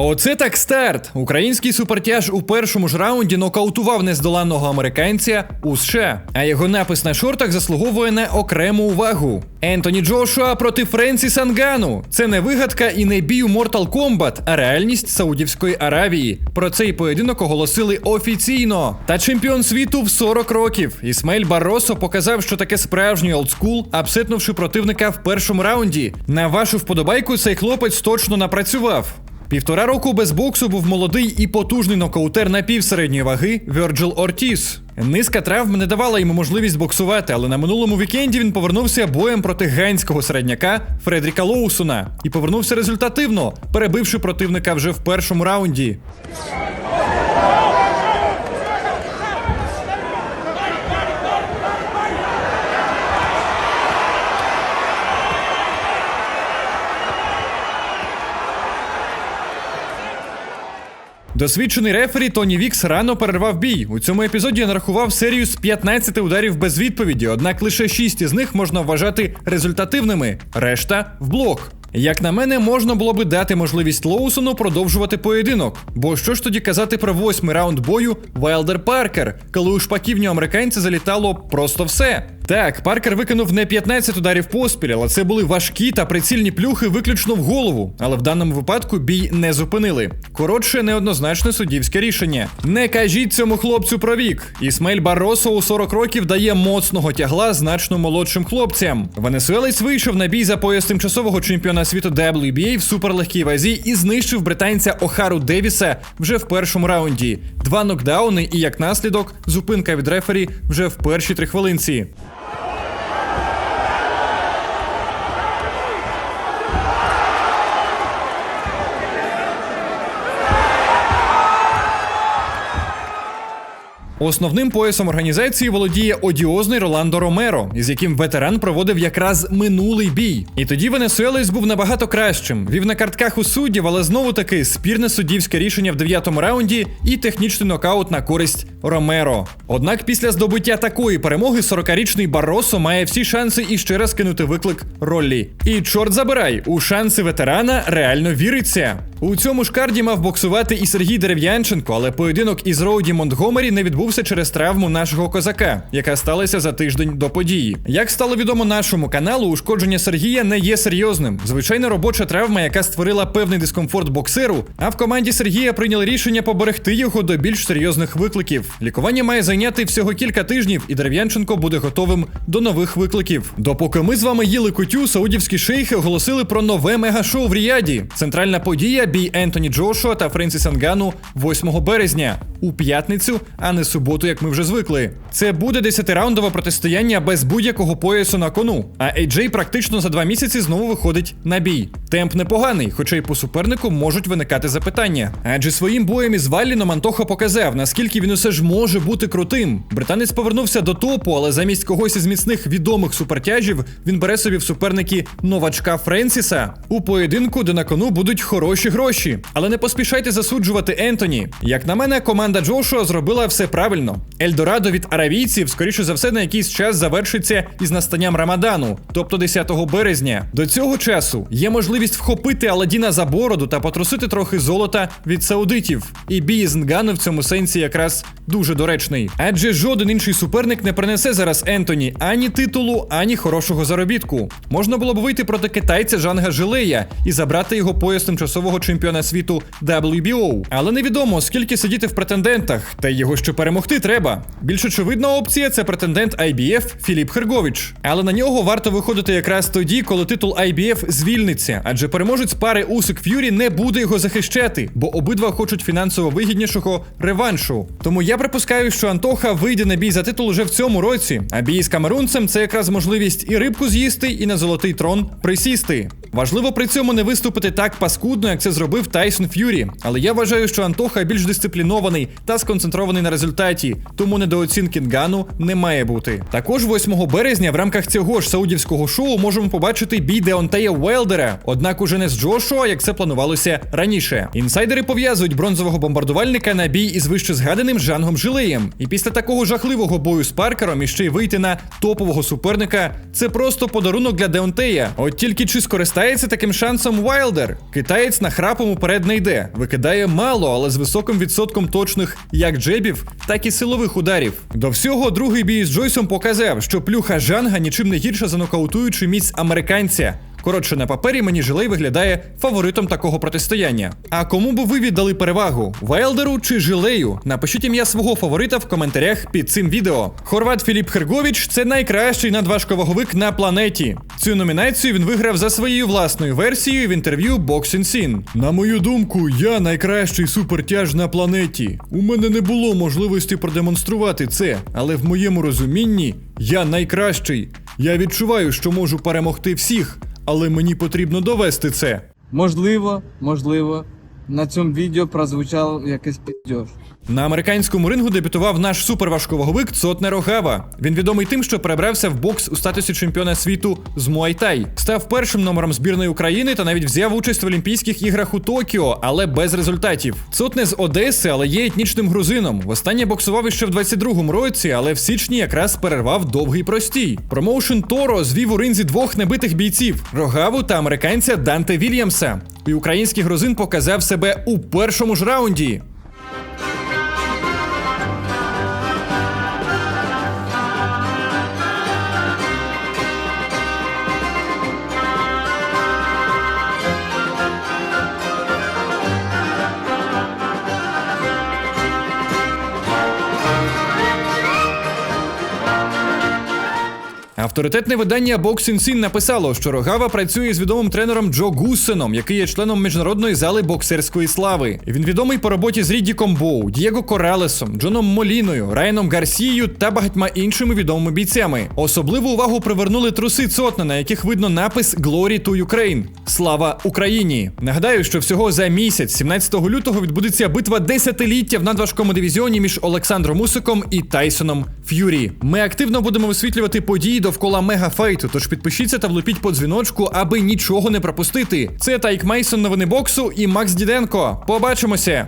Оце так старт. Український супертяж у першому ж раунді нокаутував нездоланного американця у США. А його напис на шортах заслуговує на окрему увагу. Ентоні Джошуа проти Френсіса Нгану. Це не вигадка і не бій у Mortal Kombat, а реальність Саудівської Аравії. Про цей поєдинок оголосили офіційно. Та чемпіон світу в 40 років. Ісмаїль Барросо показав, що таке справжній олдскул, апсетнувши противника в першому раунді. На вашу вподобайку цей хлопець точно напрацював. Півтора року без боксу був молодий і потужний нокаутер напівсередньої ваги Вьорджил Ортіс. Низка травм не давала йому можливість боксувати, але на минулому вікенді він повернувся боєм проти ганського середняка Фредріка Лоусона і повернувся результативно, перебивши противника вже в першому раунді. Досвідчений рефері Тоні Вікс рано перервав бій. У цьому епізоді нарахував серію з 15 ударів без відповіді, однак лише 6 із них можна вважати результативними, решта в блок. Як на мене, можна було би дати можливість Лоусону продовжувати поєдинок. Бо що ж тоді казати про восьмий раунд бою Вайлдер Паркер, коли у шпаківню американця залітало просто все. Так, Паркер викинув не 15 ударів поспіль, але це були важкі та прицільні плюхи виключно в голову. Але в даному випадку бій не зупинили. Коротше, неоднозначне суддівське рішення. Не кажіть цьому хлопцю про вік. Ісмаїль Барросо у 40 років дає моцного тягла значно молодшим хлопцям. Венесуелець вийшов на бій за пояс тимчасового чемпіона світу WBA в суперлегкій вазі і знищив британця Охару Девіса вже в першому раунді. Два нокдауни і як наслідок зупинка від рефері вже в першій три Основним поясом організації володіє одіозний Роландо Ромеро, із яким ветеран проводив якраз минулий бій. І тоді Венесуелець був набагато кращим. Вів на картках у суддів, але знову таки спірне суддівське рішення в дев'ятому раунді і технічний нокаут на користь Ромеро. Однак після здобуття такої перемоги 40-річний Барросо має всі шанси іще раз кинути виклик Роллі. І чорт забирай, у шанси ветерана реально віриться. У цьому ж карді мав боксувати і Сергій Дерев'янченко, але поєдинок із Роуді Монтгомері не відбувся через травму нашого козака, яка сталася за тиждень до події. Як стало відомо нашому каналу, ушкодження Сергія не є серйозним. Звичайна робоча травма, яка створила певний дискомфорт боксеру. А в команді Сергія прийняли рішення поберегти його до більш серйозних викликів. Лікування має зайняти всього кілька тижнів, і Дерев'янченко буде готовим до нових викликів. Допоки ми з вами їли кутю, саудівські шейхи оголосили про нове мегашоу в Ріаді. Центральна подія бій Ентоні Джошуа та Френсіса Нгану 8 березня у п'ятницю, а не суботу, як ми вже звикли. Це буде десятираундове протистояння без будь-якого поясу на кону. А AJ практично за два місяці знову виходить на бій. Темп непоганий, хоча й по супернику можуть виникати запитання. Адже своїм боєм із Валліном Антоха показав, наскільки він усе ж може бути крутим. Британець повернувся до топу, але замість когось із міцних відомих супертяжів він бере собі в суперники новачка Френсіса. У поєдинку, де на кону будуть хороші гроші. Але не поспішайте засуджувати Ентоні. Як на мене, команда Джошуа зробила все правильно. Ельдорадо від аравійців, скоріше за все, на якийсь час завершиться із настанням Рамадану, тобто 10 березня. До цього часу є можливість вхопити Аладдіна за бороду та потрусити трохи золота від саудитів. І бій з Нгану в цьому сенсі якраз дуже доречний. Адже жоден інший суперник не принесе зараз Ентоні ані титулу, ані хорошого заробітку. Можна було б вийти проти китайця Жанга Жилея і забрати його пояс тимчасового чемпіона світу WBO. Але невідомо скільки сидіти в претендентах, та його ще перемогти треба. Більш очевидна опція це претендент IBF Філіп Хергович. Але на нього варто виходити якраз тоді, коли титул IBF звільниться, адже переможець пари Усик Ф'юрі не буде його захищати, бо обидва хочуть фінансово вигіднішого реваншу. Тому я припускаю, що Антоха вийде на бій за титул уже в цьому році. А бій з камерунцем це якраз можливість і рибку з'їсти, і на золотий трон присісти. Важливо при цьому не виступити так паскудно, як це зробив Тайсон Ф'юрі. Але я вважаю, що Антоха більш дисциплінований та сконцентрований на результаті, тому недооцінки Нгану не має бути. Також 8 березня в рамках цього ж саудівського шоу можемо побачити бій Деонтея Уелдера, однак уже не з Джошуа, як це планувалося раніше. Інсайдери пов'язують бронзового бомбардувальника на бій із вище згаданим Жангом Жилеєм. І після такого жахливого бою з Паркером і ще й вийти на топового суперника це просто подарунок для Деонтея. От тільки чи скористається таким шансом Вайлдер. Китаєць на храпом уперед не йде, викидає мало, але з високим відсотком точних як джебів, так і силових ударів. До всього, другий бій з Джойсом показав, що плюха Жанга нічим не гірша за нокаутуючу міць американця. Коротше, на папері мені Жилей виглядає фаворитом такого протистояння. А кому би ви віддали перевагу? Вайлдеру чи Жилею? Напишіть ім'я свого фаворита в коментарях під цим відео. Хорват Філіп Херговіч це найкращий надважковаговик на планеті. Цю номінацію він виграв за своєю власною версією в інтерв'ю Boxing Scene. На мою думку, я найкращий супертяж на планеті. У мене не було можливості продемонструвати це, але в моєму розумінні я найкращий. Я відчуваю, що можу перемогти всіх, але мені потрібно довести це. Можливо, можливо, на цьому відео прозвучав якийсь піддьош. На американському рингу дебютував наш суперважковаговик Цотне Рогава. Він відомий тим, що перебрався в бокс у статусі чемпіона світу з Муайтай, став першим номером збірної України та навіть взяв участь в Олімпійських іграх у Токіо, але без результатів. Цотне з Одеси, але є етнічним грузином. Востаннє боксував іще в 22-му році, але в січні якраз перервав довгий простій. Промоушен Торо звів у ринзі двох небитих бійців Рогаву та американця Данте Вільямса. І український грузин показав себе у першому ж раунді. Авторитетне видання Boxing Scene написало, що Рогава працює з відомим тренером Джо Гуссеном, який є членом міжнародної зали боксерської слави. Він відомий по роботі з Ріддіком Боу, Дієго Коралесом, Джоном Моліною, Райаном Гарсією та багатьма іншими відомими бійцями. Особливу увагу привернули труси Цотна, на яких видно напис Glory to Ukraine. Слава Україні! Нагадаю, що всього за місяць, 17 лютого, відбудеться битва десятиліття в надважкому дивізіоні між Олександром Усиком і Тайсоном Ф'юрі. Ми активно будемо висвітлювати події довкола мегафайту, тож підпишіться та влупіть по дзвіночку, аби нічого не пропустити. Це Тайк Мейсон, новини боксу і Макс Діденко. Побачимося!